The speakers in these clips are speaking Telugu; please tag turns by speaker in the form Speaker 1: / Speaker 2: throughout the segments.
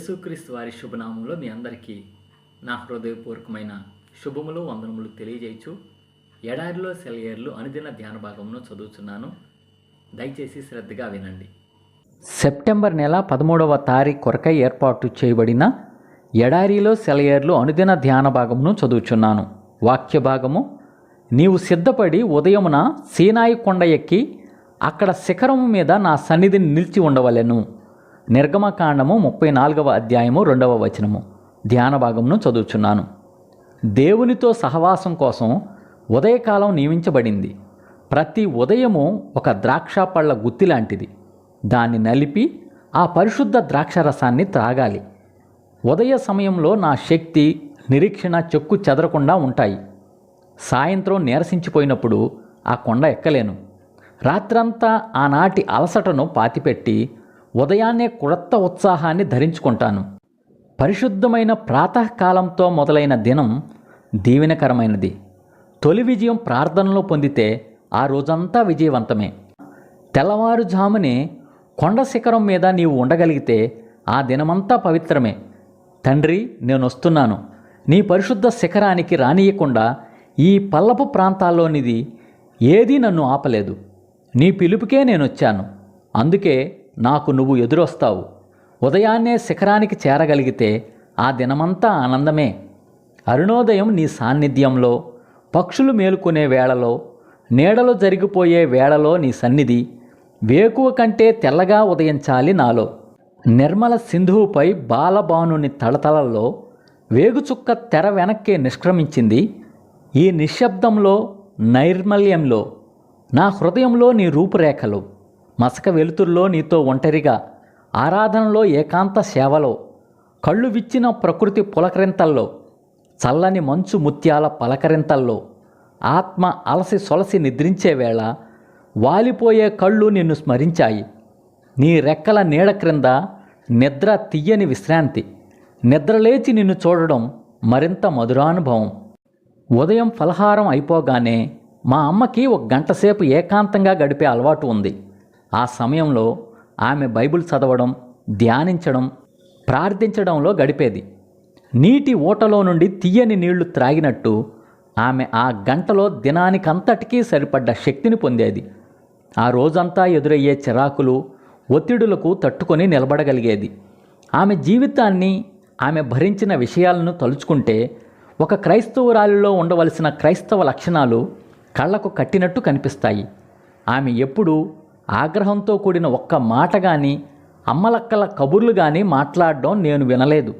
Speaker 1: యేసుక్రీస్తు వారి శుభనామంలో మీ అందరికీ నా హృదయపూర్వకమైన శుభములు వందనములు తెలియజేయచ్చు. ఎడారిలో సెలయేర్లు అనుదిన ధ్యాన భాగమును చదువుతున్నాను దయచేసి శ్రద్ధగా వినండి.
Speaker 2: సెప్టెంబర్ నెల పదమూడవ తారీఖు కొరకై ఏర్పాటు చేయబడిన ఎడారిలో సెలయేర్లు అనుదిన ధ్యాన భాగమును చదువుచున్నాను. వాక్య భాగము నీవు సిద్ధపడి ఉదయమున సీనాయి కొండ ఎక్కి అక్కడ శిఖరము మీద నా సన్నిధిని నిలిచి ఉండవలెను. నిర్గమకాండము ముప్పై నాలుగవ అధ్యాయము రెండవ వచనము. ధ్యాన భాగమును చదువుచున్నాను. దేవునితో సహవాసం కోసం ఉదయకాలం నియమించబడింది. ప్రతి ఉదయము ఒక ద్రాక్ష పళ్ళ గుత్తి లాంటిది దాన్ని నలిపి ఆ పరిశుద్ధ ద్రాక్షరసాన్ని త్రాగాలి. ఉదయ సమయంలో నా శక్తి నిరీక్షణ చెక్కు చెదరకుండా ఉంటాయి. సాయంత్రం నీరసించిపోయినప్పుడు ఆ కొండ ఎక్కలేను. రాత్రంతా ఆనాటి అలసటను పాతిపెట్టి ఉదయాన్నే కొత్త ఉత్సాహాన్ని ధరించుకుంటాను. పరిశుద్ధమైన ప్రాతకాలంతో మొదలైన దినం దీవెనకరమైనది. తొలి విజయం ప్రార్థనలో పొందితే ఆ రోజంతా విజయవంతమే. తెల్లవారుజామునే కొండ శిఖరం మీద నీవు ఉండగలిగితే ఆ దినమంతా పవిత్రమే. తండ్రి నేను వస్తున్నాను నీ పరిశుద్ధ శిఖరానికి రానియకుండా ఈ పల్లపు ప్రాంతాల్లోనిది ఏదీ నన్ను ఆపలేదు. నీ పిలుపుకే నేను వచ్చాను అందుకే నాకు నువ్వు ఎదురొస్తావు. ఉదయాన్నే శిఖరానికి చేరగలిగితే ఆ దినమంతా ఆనందమే. అరుణోదయం నీ సాన్నిధ్యంలో పక్షులు మేలుకునే వేళలో నీడలో జరిగిపోయే వేళలో నీ సన్నిధి వేకువ కంటే తెల్లగా ఉదయించాలి నాలో. నిర్మల సింధువుపై బాలబానుని తళతళల్లో వేగుచుక్క తెర వెనక్కే నిష్క్రమించింది. ఈ నిశ్శబ్దంలో నైర్మల్యంలో నా హృదయంలో నీ రూపురేఖలు. మసక వెలుతుర్లో నీతో ఒంటరిగా ఆరాధనలో ఏకాంత సేవలో కళ్ళు విచ్చిన ప్రకృతి పులకరింతల్లో చల్లని మంచు ముత్యాల పలకరింతల్లో ఆత్మ అలసి సొలసి నిద్రించే వేళ వాలిపోయే కళ్ళు నిన్ను స్మరించాయి. నీ రెక్కల నీడ క్రింద నిద్ర తీయని విశ్రాంతి నిద్రలేచి నిన్ను చూడడం మరింత మధురానుభవం. ఉదయం ఫలహారం అయిపోగానే మా అమ్మకి ఒక గంట సేపు ఏకాంతంగా గడిపే అలవాటు ఉంది. ఆ సమయంలో ఆమె బైబిల్ చదవడం ధ్యానించడం ప్రార్థించడంలో గడిపేది. నీటి ఊటలో నుండి తీయని నీళ్ళు త్రాగినట్టు ఆమె ఆ గంటలో దినానికంతటికీ సరిపడ్డ శక్తిని పొందేది. ఆ రోజంతా ఎదురయ్యే చిరాకులు ఒత్తిడులకు తట్టుకొని నిలబడగలిగేది. ఆమె జీవితాన్ని ఆమె భరించిన విషయాలను తలుచుకుంటే ఒక క్రైస్తవురాలిలో ఉండవలసిన క్రైస్తవ లక్షణాలు కళ్ళకు కట్టినట్టు కనిపిస్తాయి. ఆమె ఎప్పుడూ ఆగ్రహంతో కూడిన ఒక్క మాట కానీ అమ్మలక్కల కబుర్లు కానీ మాట్లాడడం నేను వినలేదు.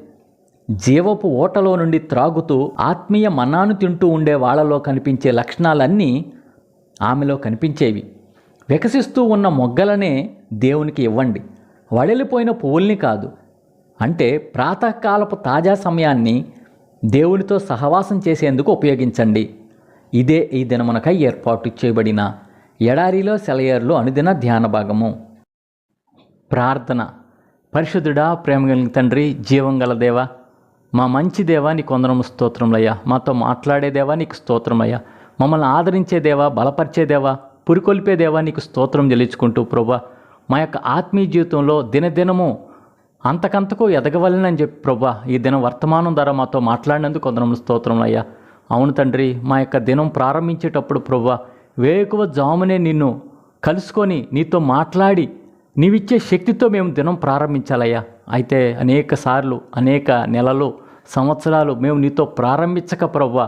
Speaker 2: జీవపు ఓటలో నుండి త్రాగుతూ ఆత్మీయ మన్నాను తింటూ ఉండే వాళ్ళలో కనిపించే లక్షణాలన్నీ ఆమెలో కనిపించేవి. వికసిస్తూ ఉన్న మొగ్గలనే దేవునికి ఇవ్వండి. వడలిపోయిన పువ్వుల్ని కాదు. అంటే ప్రాతకాలపు తాజా సమయాన్ని దేవునితో సహవాసం చేసేందుకు ఉపయోగించండి. ఇదే ఈ దినమునకై ఏర్పాటు చేయబడిన ఎడారిలో సెలయేర్లు అనుదిన ధ్యాన భాగము. ప్రార్థన. పరిశుద్ధుడా ప్రేమ కలిగిన తండ్రి జీవం గల దేవా మా మంచి దేవా నీకు వందనము స్తోత్రములయ్యా. మాతో మాట్లాడే దేవా నీకు స్తోత్రమయ్యా మమ్మల్ని ఆదరించే దేవా బలపరిచే దేవా పురికొల్పే దేవా నీకు స్తోత్రం చెల్లించుకుంటూ ప్రభా మా యొక్క ఆత్మీయ జీవితంలో దినదినము అంతకంతకు ఎదగవలనని చెప్పి ప్రభా ఈ దినం వర్తమానం ద్వారా మాతో మాట్లాడినందుకు కొందరం స్తోత్రములయ్యా. అవును తండ్రి మా యొక్క దినం ప్రారంభించేటప్పుడు ప్రభా వేకువ జామునే నిన్ను కలుసుకొని నీతో మాట్లాడి నీవిచ్చే శక్తితో మేము దినం ప్రారంభించాలయ్యా. అయితే అనేక సార్లు అనేక నెలలు సంవత్సరాలు మేము నీతో ప్రారంభించక ప్రభా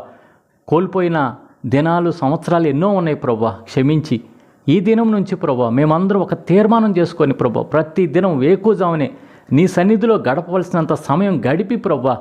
Speaker 2: కోల్పోయిన దినాలు సంవత్సరాలు ఎన్నో ఉన్నాయి ప్రభా క్షమించి. ఈ దినం నుంచి ప్రభా మేమందరం ఒక తీర్మానం చేసుకొని ప్రభా ప్రతి దినం వేకుజామునే నీ సన్నిధిలో గడపవలసినంత సమయం గడిపి ప్రభా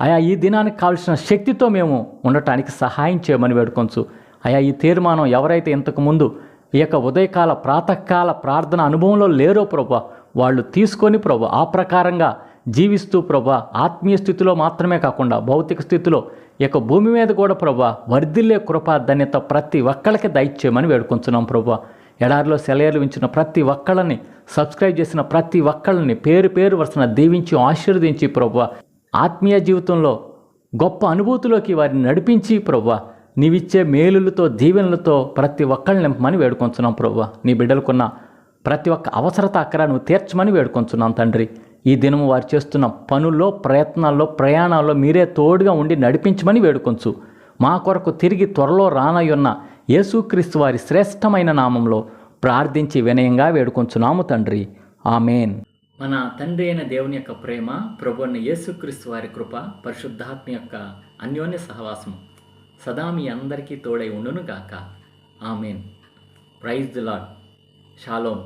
Speaker 2: ఆయా ఈ దినానికి కావలసిన శక్తితో మేము ఉండటానికి సహాయం చేయమని వేడుకొంచు. అయ్యా ఈ తీర్మానం ఎవరైతే ఇంతకుముందు ఈ యొక్క ఉదయకాల ప్రాతకాల ప్రార్థన అనుభవంలో లేరో ప్రభా వాళ్ళు తీసుకొని ప్రభా ఆ ప్రకారంగా జీవిస్తూ ప్రభా ఆత్మీయ స్థితిలో మాత్రమే కాకుండా భౌతిక స్థితిలో ఇక యొక్క భూమి మీద కూడా ప్రభా వర్ధిల్లే కృపా ధన్యత ప్రతి ఒక్కళ్ళకి దయచేయమని వేడుకొంచున్నాం ప్రభా. ఎడారిలో సెలయర్లు ఉంచిన ప్రతి ఒక్కళ్ళని సబ్స్క్రైబ్ చేసిన ప్రతి ఒక్కళ్ళని పేరు పేరు వరుసన దీవించి ఆశీర్వదించి ప్రభా ఆత్మీయ జీవితంలో గొప్ప అనుభూతిలోకి వారిని నడిపించి ప్రభా నీవిచ్చే మేలులతో దీవెనలతో ప్రతి ఒక్కళ్ళని నింపమని వేడుకొంచున్నాం ప్రభు నీ బిడ్డలకున్న ప్రతి ఒక్క అవసరత అక్కడ నువ్వు తీర్చమని వేడుకొంచున్నాం తండ్రి. ఈ దినము వారు చేస్తున్న పనుల్లో ప్రయత్నాల్లో ప్రయాణాల్లో మీరే తోడుగా ఉండి నడిపించమని వేడుకొంచు. మా కొరకు తిరిగి త్వరలో రానయ్యున్న యేసుక్రీస్తు వారి శ్రేష్టమైన నామంలో ప్రార్థించి వినయంగా వేడుకొంచున్నాము తండ్రి. ఆమెన్.
Speaker 1: మన తండ్రి అయిన దేవుని యొక్క ప్రేమ ప్రభు యేసుక్రీస్తు వారి కృప పరిశుద్ధాత్మ యొక్క అన్యోన్య సహవాసం సదా మీ అందరికీ తోడై ఉండును గాక amen. Praise the lord shalom